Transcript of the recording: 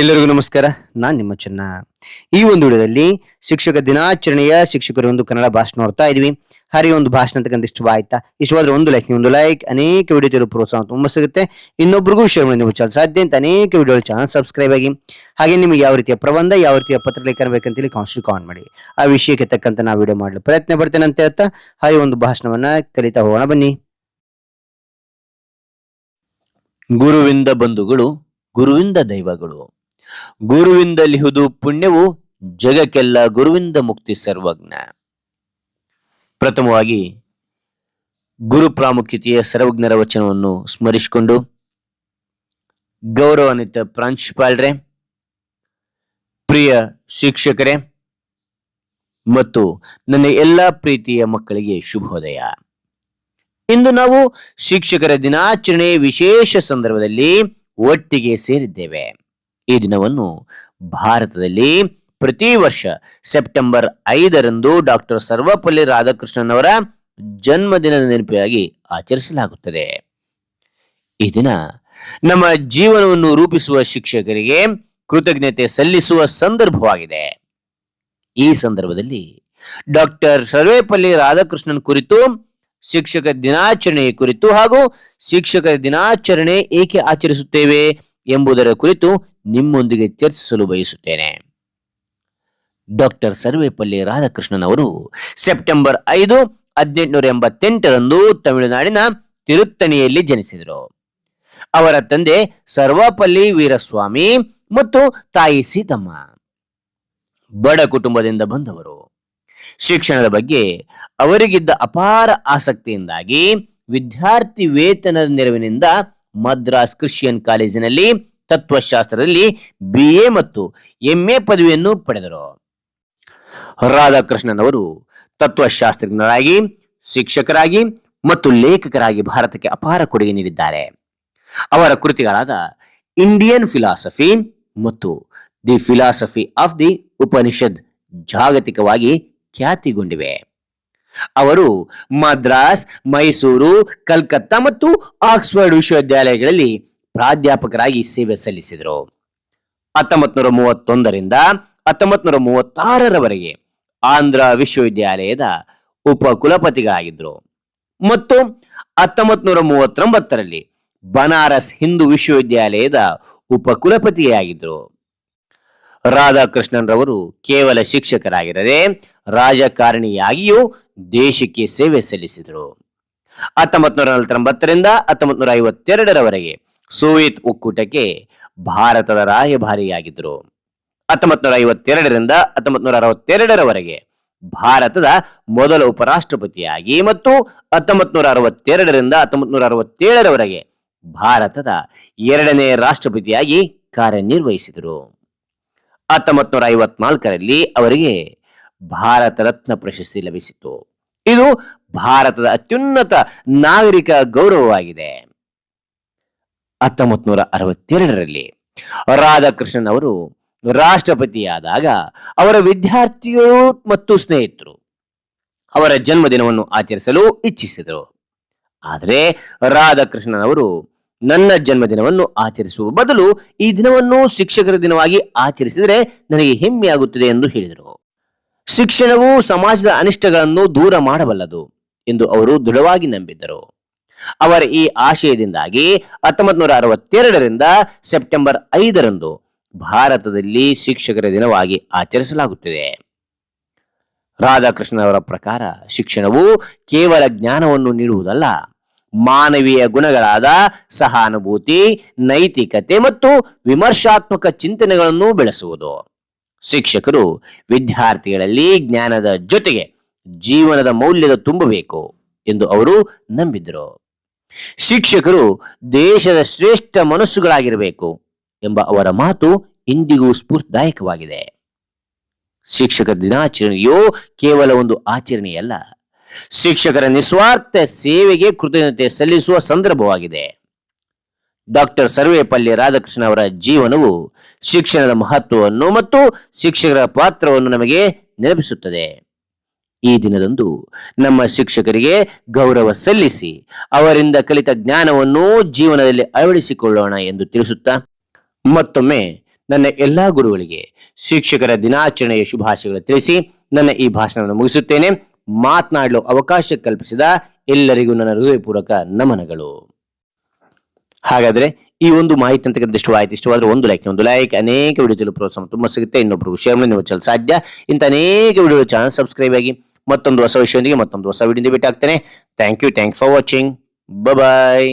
ಎಲ್ಲರಿಗೂ ನಮಸ್ಕಾರ. ನಾನ್ ನಿಮ್ಮ ಚೆನ್ನ. ಈ ಒಂದು ವಿಡಿಯೋದಲ್ಲಿ ಶಿಕ್ಷಕ ದಿನಾಚರಣೆಯ ಶಿಕ್ಷಕರು ಒಂದು ಕನ್ನಡ ಭಾಷಣ ನೋಡ್ತಾ ಇದೀವಿ. ಹರಿ ಒಂದು ಭಾಷಣ ಅಂತಕ್ಕಂಥ ಇಷ್ಟವಾಯ್ತಾ ಇಷ್ಟವಾದ್ರೆ ಒಂದು ಲೈಕ್ ಒಂದು ಲೈಕ್ ಅನೇಕ ವಿಡಿಯೋ ಪ್ರೋತ್ಸಾಹ ತುಂಬ ಸಿಗುತ್ತೆ. ಇನ್ನೊಬ್ರಿಗೂ ಶೇರ್ ಮಾಡಿ ನೀವು ಸಾಧ್ಯ ಅಂತ ಅನೇಕ ವಿಡಿಯೋ ಚಾನಲ್ ಸಬ್ಸ್ಕ್ರೈಬ್ ಆಗಿ. ಹಾಗೆ ನಿಮಗೆ ಯಾವ ರೀತಿಯ ಪ್ರಬಂಧ, ಯಾವ ರೀತಿಯ ಪತ್ರ ಲೇಖನ ಬೇಕಂತೇಳಿ ಕಾನ್ಸ್ಟಿ ಕಾನ್ ಮಾಡಿ. ಆ ವಿಷಯಕ್ಕೆ ತಕ್ಕಂತ ನಾವು ವಿಡಿಯೋ ಮಾಡಲು ಪ್ರಯತ್ನ ಪಡ್ತೇನೆ ಅಂತ ಹೇಳ್ತಾ ಹರಿ ಒಂದು ಭಾಷಣವನ್ನ ಕಲಿತಾ ಹೋಗೋಣ ಬನ್ನಿ. ಗುರುವಿಂದ ಬಂಧುಗಳು ಗುರುವಿಂದ ದೈವಗಳು. ಗುರುವಿಂದ ಲಿಹುದು ಪುಣ್ಯವು ಜಗಕ್ಕೆಲ್ಲ ಗುರುವಿಂದ ಮುಕ್ತಿ ಸರ್ವಜ್ಞ. ಪ್ರಥಮವಾಗಿ ಗುರು ಪ್ರಾಮುಖ್ಯತೆಯ ಸರ್ವಜ್ಞರ ವಚನವನ್ನು ಸ್ಮರಿಸಿಕೊಂಡು ಗೌರವಾನ್ವಿತ ಪ್ರಾಂಶುಪಾಲರೇ, ಪ್ರಿಯ ಶಿಕ್ಷಕರೇ ಮತ್ತು ನನ್ನ ಎಲ್ಲ ಪ್ರೀತಿಯ ಮಕ್ಕಳಿಗೆ ಶುಭೋದಯ. ಇಂದು ನಾವು ಶಿಕ್ಷಕರ ದಿನಾಚರಣೆ ವಿಶೇಷ ಸಂದರ್ಭದಲ್ಲಿ ಒಟ್ಟಿಗೆ ಸೇರಿದ್ದೇವೆ. ಈ ದಿನವನ್ನು ಭಾರತದಲ್ಲಿ ಪ್ರತಿ ವರ್ಷ ಸೆಪ್ಟೆಂಬರ್ ಐದರಂದು ಡಾಕ್ಟರ್ ಸರ್ವಪಲ್ಲಿ ರಾಧಾಕೃಷ್ಣನ್ ಅವರ ಜನ್ಮದಿನದ ನೆನಪಿಗಾಗಿ ಆಚರಿಸಲಾಗುತ್ತದೆ. ಈ ದಿನ ನಮ್ಮ ಜೀವನವನ್ನು ರೂಪಿಸುವ ಶಿಕ್ಷಕರಿಗೆ ಕೃತಜ್ಞತೆ ಸಲ್ಲಿಸುವ ಸಂದರ್ಭವಾಗಿದೆ. ಈ ಸಂದರ್ಭದಲ್ಲಿ ಡಾಕ್ಟರ್ ಸರ್ವೇಪಲ್ಲಿ ರಾಧಾಕೃಷ್ಣನ್ ಕುರಿತು, ಶಿಕ್ಷಕ ದಿನಾಚರಣೆ ಕುರಿತು ಹಾಗೂ ಶಿಕ್ಷಕರ ದಿನಾಚರಣೆ ಏಕೆ ಆಚರಿಸುತ್ತೇವೆ? ಎಂಬುದರ ಕುರಿತು ನಿಮ್ಮೊಂದಿಗೆ ಚರ್ಚಿಸಲು ಬಯಸುತ್ತೇನೆ. ಡಾಕ್ಟರ್ ಸರ್ವೇಪಲ್ಲಿ ರಾಧಾಕೃಷ್ಣನ್ ಅವರು ಸೆಪ್ಟೆಂಬರ್ ಐದು, ಹದಿನೆಂಟುನೂರ ಎಂಬತ್ತೆಂಟರಂದು ತಮಿಳುನಾಡಿನ ತಿರುತ್ತಣಿಯಲ್ಲಿ ಜನಿಸಿದರು. ಅವರ ತಂದೆ ಸರ್ವಪಲ್ಲಿ ವೀರಸ್ವಾಮಿ ಮತ್ತು ತಾಯಿ ಸೀತಮ್ಮ. ಬಡ ಕುಟುಂಬದಿಂದ ಬಂದವರು. ಶಿಕ್ಷಣದ ಬಗ್ಗೆ ಅವರಿಗಿದ್ದ ಅಪಾರ ಆಸಕ್ತಿಯಿಂದಾಗಿ ವಿದ್ಯಾರ್ಥಿ ವೇತನದ ನೆರವಿನಿಂದ ಮದ್ರಾಸ್ ಕ್ರಿಶ್ಚಿಯನ್ ಕಾಲೇಜಿನಲ್ಲಿ ತತ್ವಶಾಸ್ತ್ರದಲ್ಲಿ ಬಿ ಎ ಮತ್ತು ಎಂಎ ಪದವಿಯನ್ನು ಪಡೆದರು. ರಾಧಾಕೃಷ್ಣನ್ ಅವರು ತತ್ವಶಾಸ್ತ್ರಜ್ಞರಾಗಿ, ಶಿಕ್ಷಕರಾಗಿ ಮತ್ತು ಲೇಖಕರಾಗಿ ಭಾರತಕ್ಕೆ ಅಪಾರ ಕೊಡುಗೆ ನೀಡಿದ್ದಾರೆ. ಅವರ ಕೃತಿಗಳಾದ ಇಂಡಿಯನ್ ಫಿಲಾಸಫಿ ಮತ್ತು the philosophy of the Upanishad ಜಾಗತಿಕವಾಗಿ ಖ್ಯಾತಿಗೊಂಡಿವೆ. ಅವರು ಮದ್ರಾಸ್, ಮೈಸೂರು, ಕಲ್ಕತ್ತಾ ಮತ್ತು ಆಕ್ಸ್ಫರ್ಡ್ ವಿಶ್ವವಿದ್ಯಾಲಯಗಳಲ್ಲಿ ಪ್ರಾಧ್ಯಾಪಕರಾಗಿ ಸೇವೆ ಸಲ್ಲಿಸಿದರು. ಹತ್ತೊಂಬತ್ ನೂರ ಮೂವತ್ತೊಂದರಿಂದ ಹತ್ತೊಂಬತ್ ನೂರ ಮೂವತ್ತಾರರವರೆಗೆ ಆಂಧ್ರ ವಿಶ್ವವಿದ್ಯಾಲಯದ ಉಪ ಕುಲಪತಿಗಳಾಗಿದ್ದರು ಮತ್ತು ಹತ್ತೊಂಬತ್ ನೂರ ಮೂವತ್ತೊಂಬತ್ತರಲ್ಲಿ ಬನಾರಸ್ ಹಿಂದೂ ವಿಶ್ವವಿದ್ಯಾಲಯದ ಉಪ ಕುಲಪತಿಯಾಗಿದ್ದರು ರಾಧಾಕೃಷ್ಣನ್ ರವರು ಕೇವಲ ಶಿಕ್ಷಕರಾಗಿರದೆ ರಾಜಕಾರಣಿಯಾಗಿಯೂ ದೇಶಕ್ಕೆ ಸೇವೆ ಸಲ್ಲಿಸಿದರು. ಹತ್ತೊಂಬತ್ ನೂರ ನಲವತ್ತೊಂಬತ್ತರಿಂದ ಹತ್ತೊಂಬತ್ ನೂರ ಐವತ್ತೆರಡರವರೆಗೆ ಸೋವಿಯತ್ ಒಕ್ಕೂಟಕ್ಕೆ ಭಾರತದ ರಾಯಭಾರಿಯಾಗಿದ್ದರು. ಹತ್ತೊಂಬತ್ ನೂರ ಐವತ್ತೆರಡರಿಂದ ಹತ್ತೊಂಬತ್ ನೂರ ಅರವತ್ತೆರಡರವರೆಗೆ ಭಾರತದ ಮೊದಲ ಉಪರಾಷ್ಟ್ರಪತಿಯಾಗಿ ಮತ್ತು ಹತ್ತೊಂಬತ್ ನೂರ ಅರವತ್ತೆರಡರಿಂದ ಹತ್ತೊಂಬತ್ ನೂರ ಅರವತ್ತೇಳರವರೆಗೆ ಭಾರತದ ಎರಡನೇ ರಾಷ್ಟ್ರಪತಿಯಾಗಿ ಕಾರ್ಯನಿರ್ವಹಿಸಿದರು. ಹತ್ತೊಂಬತ್ ನೂರ ಐವತ್ನಾಲ್ಕರಲ್ಲಿ ಅವರಿಗೆ ಭಾರತ ರತ್ನ ಪ್ರಶಸ್ತಿ ಲಭಿಸಿತು ಇದು ಭಾರತದ ಅತ್ಯುನ್ನತ ನಾಗರಿಕ ಗೌರವವಾಗಿದೆ. ಹತ್ತೊಂಬತ್ ನೂರ ಅರವತ್ತೆರಡರಲ್ಲಿ ರಾಧಾಕೃಷ್ಣನ್ ಅವರು ರಾಷ್ಟ್ರಪತಿಯಾದಾಗ ಅವರ ವಿದ್ಯಾರ್ಥಿಗಳು ಮತ್ತು ಸ್ನೇಹಿತರು ಅವರ ಜನ್ಮದಿನವನ್ನು ಆಚರಿಸಲು ಇಚ್ಛಿಸಿದರು. ಆದರೆ ರಾಧಾಕೃಷ್ಣನ್ ಅವರು ನನ್ನ ಜನ್ಮದಿನವನ್ನು ಆಚರಿಸುವ ಬದಲು ಈ ದಿನವನ್ನು ಶಿಕ್ಷಕರ ದಿನವಾಗಿ ಆಚರಿಸಿದರೆ ನನಗೆ ಹೆಮ್ಮೆಯಾಗುತ್ತದೆ ಎಂದು ಹೇಳಿದರು. ಶಿಕ್ಷಣವು ಸಮಾಜದ ಅನಿಷ್ಟಗಳನ್ನು ದೂರ ಮಾಡಬಲ್ಲದು ಎಂದು ಅವರು ದೃಢವಾಗಿ ನಂಬಿದ್ದರು. ಅವರ ಈ ಆಶಯದಿಂದಾಗಿ ಹತ್ತೊಂಬತ್ ನೂರ ಅರವತ್ತೆರಡರಿಂದ ಸೆಪ್ಟೆಂಬರ್ ಐದರಂದು ಭಾರತದಲ್ಲಿ ಶಿಕ್ಷಕರ ದಿನವಾಗಿ ಆಚರಿಸಲಾಗುತ್ತಿದೆ. ರಾಧಾಕೃಷ್ಣ ಅವರ ಪ್ರಕಾರ ಶಿಕ್ಷಣವು ಕೇವಲ ಜ್ಞಾನವನ್ನು ನೀಡುವುದಲ್ಲ ಮಾನವೀಯ ಗುಣಗಳಾದ ಸಹಾನುಭೂತಿ, ನೈತಿಕತೆ ಮತ್ತು ವಿಮರ್ಶಾತ್ಮಕ ಚಿಂತನೆಗಳನ್ನು ಬೆಳೆಸುವುದು. ಶಿಕ್ಷಕರು ವಿದ್ಯಾರ್ಥಿಗಳಲ್ಲಿ ಜ್ಞಾನದ ಜೊತೆಗೆ ಜೀವನದ ಮೌಲ್ಯದ ತುಂಬಬೇಕು ಎಂದು ಅವರು ನಂಬಿದ್ರು. ಶಿಕ್ಷಕರು ದೇಶದ ಶ್ರೇಷ್ಠ ಮನಸ್ಸುಗಳಾಗಿರಬೇಕು ಎಂಬ ಅವರ ಮಾತು ಇಂದಿಗೂ ಸ್ಫೂರ್ತಿದಾಯಕವಾಗಿದೆ. ಶಿಕ್ಷಕ ದಿನಾಚರಣೆಯು ಕೇವಲ ಒಂದು ಆಚರಣೆಯಲ್ಲ ಶಿಕ್ಷಕರ ನಿಸ್ವಾರ್ಥ ಸೇವೆಗೆ ಕೃತಜ್ಞತೆ ಸಲ್ಲಿಸುವ ಸಂದರ್ಭವಾಗಿದೆ. ಡಾಕ್ಟರ್ ಸರ್ವೇಪಲ್ಲಿ ರಾಧಾಕೃಷ್ಣ ಅವರ ಜೀವನವು ಶಿಕ್ಷಣದ ಮಹತ್ವವನ್ನು ಮತ್ತು ಶಿಕ್ಷಕರ ಪಾತ್ರವನ್ನು ನಮಗೆ ನೆನಪಿಸುತ್ತದೆ. ಈ ದಿನದಂದು ನಮ್ಮ ಶಿಕ್ಷಕರಿಗೆ ಗೌರವ ಸಲ್ಲಿಸಿ ಅವರಿಂದ ಕಲಿತ ಜ್ಞಾನವನ್ನು ಜೀವನದಲ್ಲಿ ಅಳವಡಿಸಿಕೊಳ್ಳೋಣ ಎಂದು ತಿಳಿಸುತ್ತಾ ಮತ್ತೊಮ್ಮೆ ನನ್ನ ಎಲ್ಲಾ ಗುರುಗಳಿಗೆ ಶಿಕ್ಷಕರ ದಿನಾಚರಣೆಯ ಶುಭಾಶಯಗಳು ತಿಳಿಸಿ ನನ್ನ ಈ ಭಾಷಣವನ್ನು ಮುಗಿಸುತ್ತೇನೆ. ಮಾತನಾಡಲು ಅವಕಾಶ ಕಲ್ಪಿಸಿದ ಎಲ್ಲರಿಗೂ ನನ್ನ ಹೃದಯಪೂರ್ವಕ ನಮನಗಳು. ಹಾಗಾದ್ರೆ ಈ ಒಂದು ಮಾಹಿತಿ ಅಂತಕ್ಕಂಥ ಇಷ್ಟವಾಯಿತು. ಇಷ್ಟವಾದ್ರೆ ಒಂದು ಲೈಕ್ ಒಂದು ಲೈಕ್ ಅನೇಕ ವಿಡಿಯೋ ಪ್ರೋತ್ಸಾಹ ತುಂಬ ಸಿಗುತ್ತೆ. ಇನ್ನೊಬ್ಬರು ಶೇರ್ ನೀವು ಚಲ ಸಾಧ್ಯ. ಇಂಥ ಅನೇಕ ವಿಡಿಯೋ ಚಾನಲ್ ಸಬ್ಸ್ಕ್ರೈಬ್ ಆಗಿ ಮತ್ತೊಂದು ಹೊಸ ವಿಷಯದೊಂದಿಗೆ ಮತ್ತೊಂದು ಹೊಸ ವಿಡಿಯೋ ಭೇಟಿ ಆಗ್ತೇನೆ. Thank you thank for watching bye